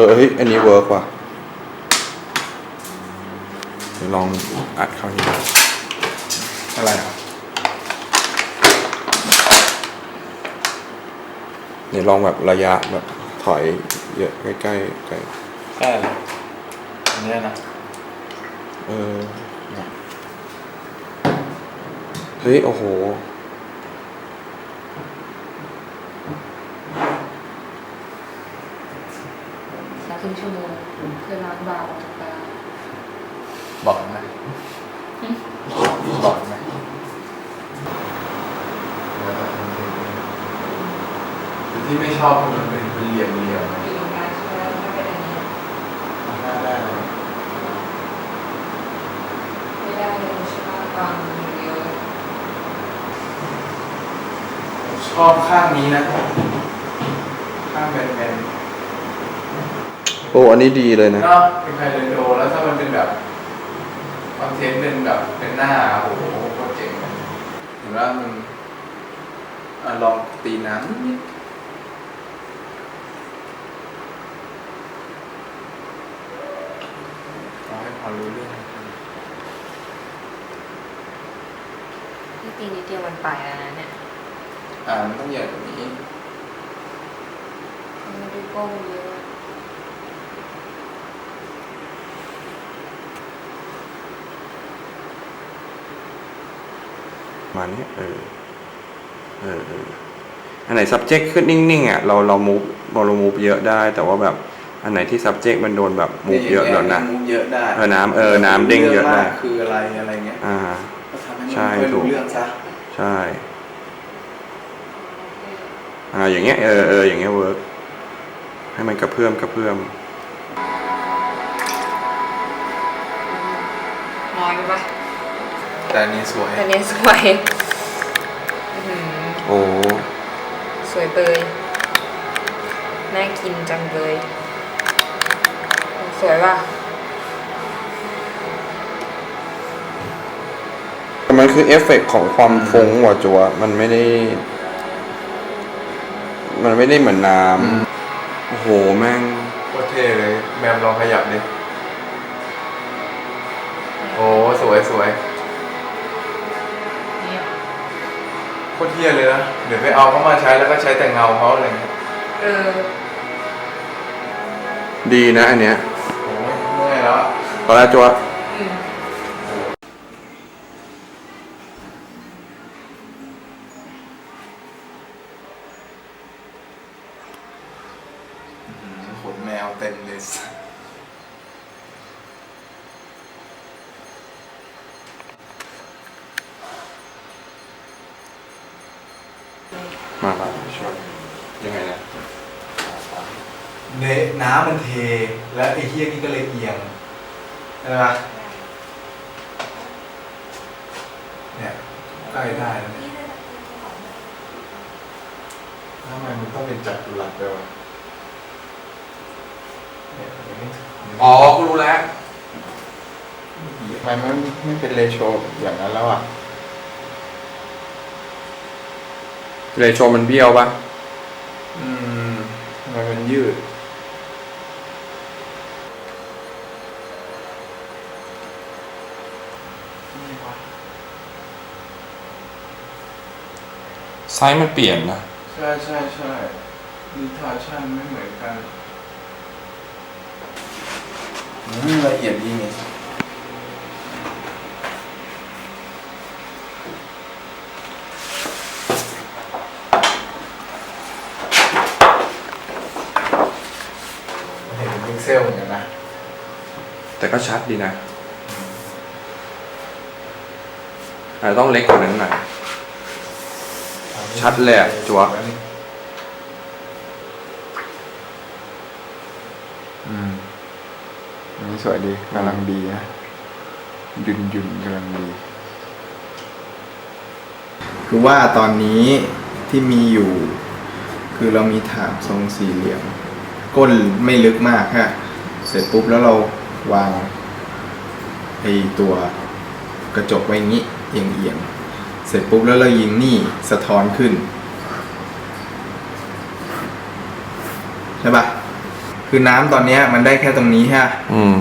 อเฮ้ยอันนี้เวิร์กว่ะเดี๋ยวลองอัดเข้านี้อะไรอะเดี๋ยวลองแบบระยะแบบถอยเยอะใกล้ๆใกล้ใช่เลยอันเนี้ยนะเออเฮ้ย โอ้โห สักค รึ่งชั่วโมงเพื่อล้างบาปออกจากตาบอกไหมบอกไหมที่ไม่ชอบเพราะมันเป็นเหลี่ยมเหลี่ยมอยู่ตรงกลางใช่ไหมถ้าเป็นอันนี้ได้ได้เลยไม่ได้เลยใช่ไหมบางอย่างเดียวเลยชอบข้างนี้นะข้างแบน โอ้อันนี้ดีเลยนะเนาะเป็นไคเรนโดแล้วถ้ามันเป็นแบบคอนเทนต์เป็นแบบเป็นหน้าโอ้โหโคตรเจ๋งเลยเห็นว่ามันอะลองตีน้ำนิดๆเอาให้พอรู้เรื่องที่ตีนิดเดียวมันไปแล้วนะเนี่ยอ่ามันต้องใหญ่กว่านี้ไม่ได้โก้งเยอะ มาเนี้ยเออเออเอออันไหน subject ขึ้นนิ่งๆอะเราเรา move เรา move เยอะได้ แต่ว่าแบบอันไหนที่ subject มันโดนแบบ move เยอะแล้วนะมูฟเยอะได้เออน้ำเออน้ำเด้งเยอะได้มากคืออะไรอะไรเงี้ยอ่าก็ทำให้มันใช่ไม่ค่อยถูรู้กเรื่องซะใช่อ่าอย่างเงี้ยเออเอออย่างเงี้ยเวิร์กให้มันกระเพื่อมกระเพื่อมน้อยไปปะ แต่อันนี้สวยแต่เนี้ยสวยอื้อหือโอ้สวยเบยน่ากินจังเลยสวยว่ะมันคือเอฟเฟกต์ของความฟุ้งว่ะจัว มันไม่ได้ มันไม่ได้เหมือนน้ำ โอ้โห แม่ง โคตรเท่เลย แมมลองขยับดิ โอ้สวยสวยเนี่ย ตรเท่เลยนะเดี๋ยวไปเอาเขามาใช้แล้วก็ใช้แต่เงาเขาอะไรเงี้ยเออดีนะอันเนี้ยโอ้ยเมื่อยแล้วอะตอนแรกจัวอืมขนแมวเต็มเลย มาครับช่วยยังไงนะ เนน้ำมันเท แล้วไอ้เฮี้ยนี่ก็เลยเอียงใช่ไหมเนี่ยใกล้ได้แล้วเนี่ยทำไมมันต้องเป็นจัตุรัสด้วยวะเนี่ยมันไม่ถึงอ๋อกูรู้แล้วทำไมมันไม่เป็นเรโชอย่างนั้นแล้วอะเลยโชว์มันเบี้ยวปะอืมทำไมมันยืด ส์มันเปลี่ยนนะ ใช่ใช่ใช่ดิทาชันไม่เหมือนกันอืมละเอียดดีนี่เห็นพิกเซลเหมือนกันนะ แต่ก็ชัดดีนะอาจจะต้องเล็กกว่านั้นหน่อย ชัดเลยอะจั๊วอืมอันนี้สวยดีกำลังดีนะยุนยุนกำลังดี คือว่าตอนนี้ที่มีอยู่ คือเรามีถามทรงสี่เหลี่ยม ก้นไม่ลึกมากฮะเสร็จปุ๊บแล้วเราวางไอตัวกระจกไว้อย่างนี้เอียงๆเสร็จปุ๊บแล้วเรายิงนี่สะท้อนขึ้น ใช่ปะคือน้ำตอนเนี้ย มันได้แค่ตรงนี้ฮะอืม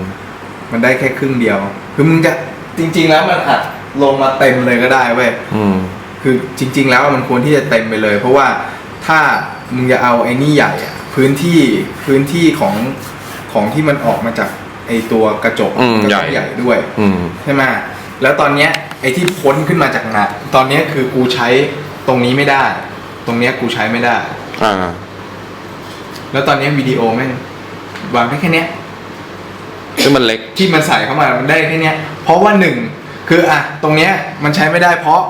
มันได้แค่ครึ่งเดียว คือมึงจะจริง ๆ แล้วมันอัดลงมาเต็มเลยก็ได้เว้ย อืม คือจริง ๆ แล้วมันควรที่จะเต็มไปเลย เพราะว่าถ้ามึงจะเอาไอ้นี่ใหญ่อะพื้นที่พื้นที่ของของที่มันออกมาจากไอ้ตัวกระจกอืมก็ใหญ่ ต้องใหญ่ด้วย อืม ใช่ไหม แล้วตอนเนี้ยไอ้ที่พ้นขึ้นมาจากงานตอนเนี้ยคือกูใช้ตรงนี้ไม่ได้ ตรงเนี้ยกูใช้ไม่ได้ อ่า แล้วตอนเนี้ยวิดีโอแม่งวางได้แค่เนี้ย ซึ่งมันเล็ก ที่มันใส่เข้ามามันได้แค่เนี้ย เพราะว่าหนึ่งคืออะตรงเนี้ยมันใช้ไม่ได้เพราะ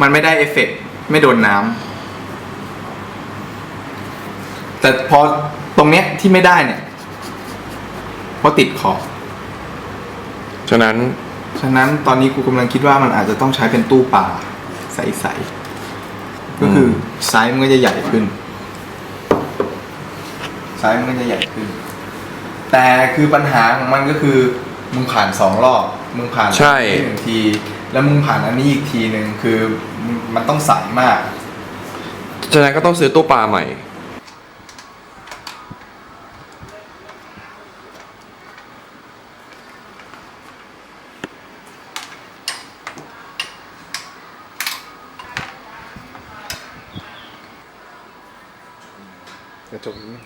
มันไม่ได้เอฟเฟกต์ไม่โดนน้ำแต่พอตรงเนี้ยที่ไม่ได้เนี่ยเพราะติดขอบ ฉะนั้น ฉะนั้นตอนนี้กูกำลังคิดว่ามันอาจจะต้องใช้เป็นตู้ปลาใสๆก็คือไซส์มันก็จะใหญ่ขึ้นไซส์มันก็จะใหญ่ขึ้น แต่คือปัญหาของมันก็คือมึงผ่านสองรอบมึงผ่านใช่อันนี้หนึ่งที แล้วมึงผ่านอันนี้อีกทีหนึ่งคือมันต้องใสมาก ฉะนั้นก็ต้องซื้อตู้ปลาใหม่ กระจกนี้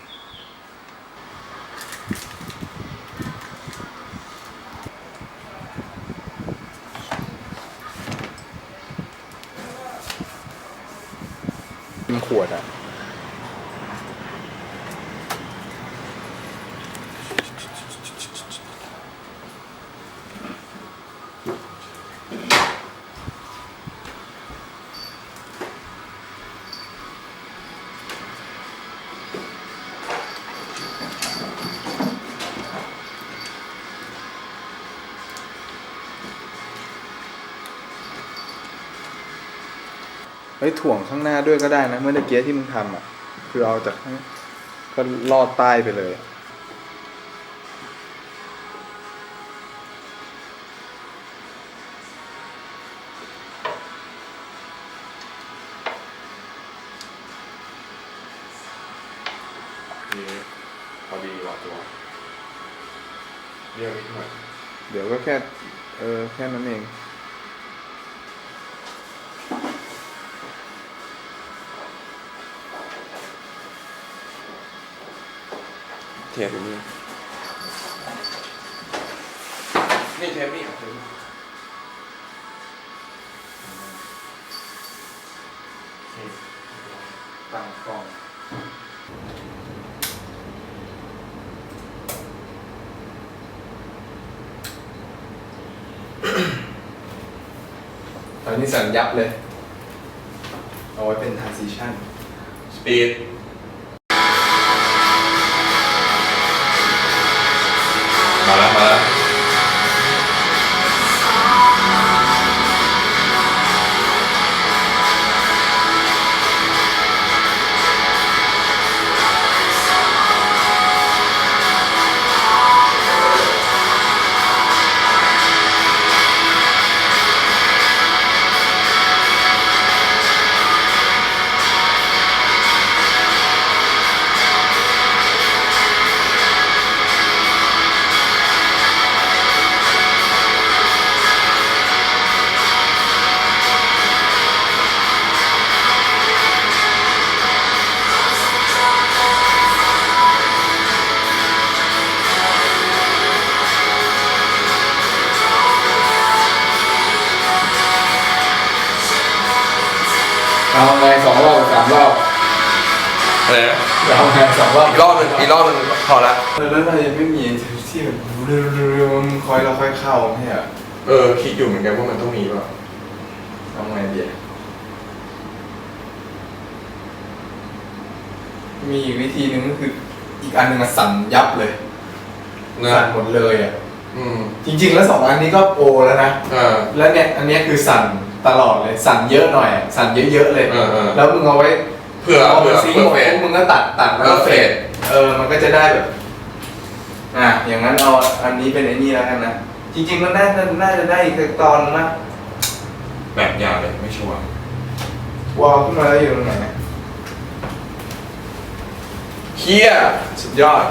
เป็นขวดอะ เฮ้ยถ่วงข้างหน้าด้วยก็ได้นะ เมื่อตะเกียที่มึงทำอะ คือเอาจากข้างก็ลอดใต้ไปเลยอะนี่พอดีว่ะตัวเรียกนิดหน่อย เดี๋ยวก็แค่ เออ แค่นั้นเอง เทปอยู่นี่นี่เทปนี่อะเทปนี่ตั้งกล้องตอนนี้สั่นยับเลย เอาไว้เป็น transition สปีด เอาไงสองรอบหรือสามรอบอะไรนะเอาไงสองรอบอีกรอบหนึ่งอีกรอบหนึ่งพอละเออแล้วเรายังไม่มีที่แบบเร็วๆๆคอยเราค่อยเข้าไม่ใช่เหรอเออคิดอยู่เหมือนกันว่ามันต้องมีป่ะทำไงดีอะมีอีกวิธีหนึ่งก็คืออีกอันหนึ่งอะสั่นยับเลยนะสั่นหมดเลยอะอืมจริง ๆ แล้วสองอันนี้ก็โอแล้วนะเออแล้วเนี่ยอันเนี้ยคือสั่น ตลอดเลย สั่นเยอะหน่อยอะสั่นเยอะๆเลย เออเออ แล้วมึงเอาไว้เพื่อพอเพื่มัอนซิงเพื่ค์อหมดเฟส ปุ๊บมึงก็ตัดตัดแล้วก็เออเฟเฟด ดเออมันก็จะได้แบบอะอย่างนั้นเอาอันนี้เป็นไอ้นี่แล้วกันนะจริงๆมันน่าจะน่าจะได้อีกสักตอนนะแบบยาวเลยไม่ชัวร์วอลขึ้นมาแล้วอยู่ตรงไหนเฮียสุดยอด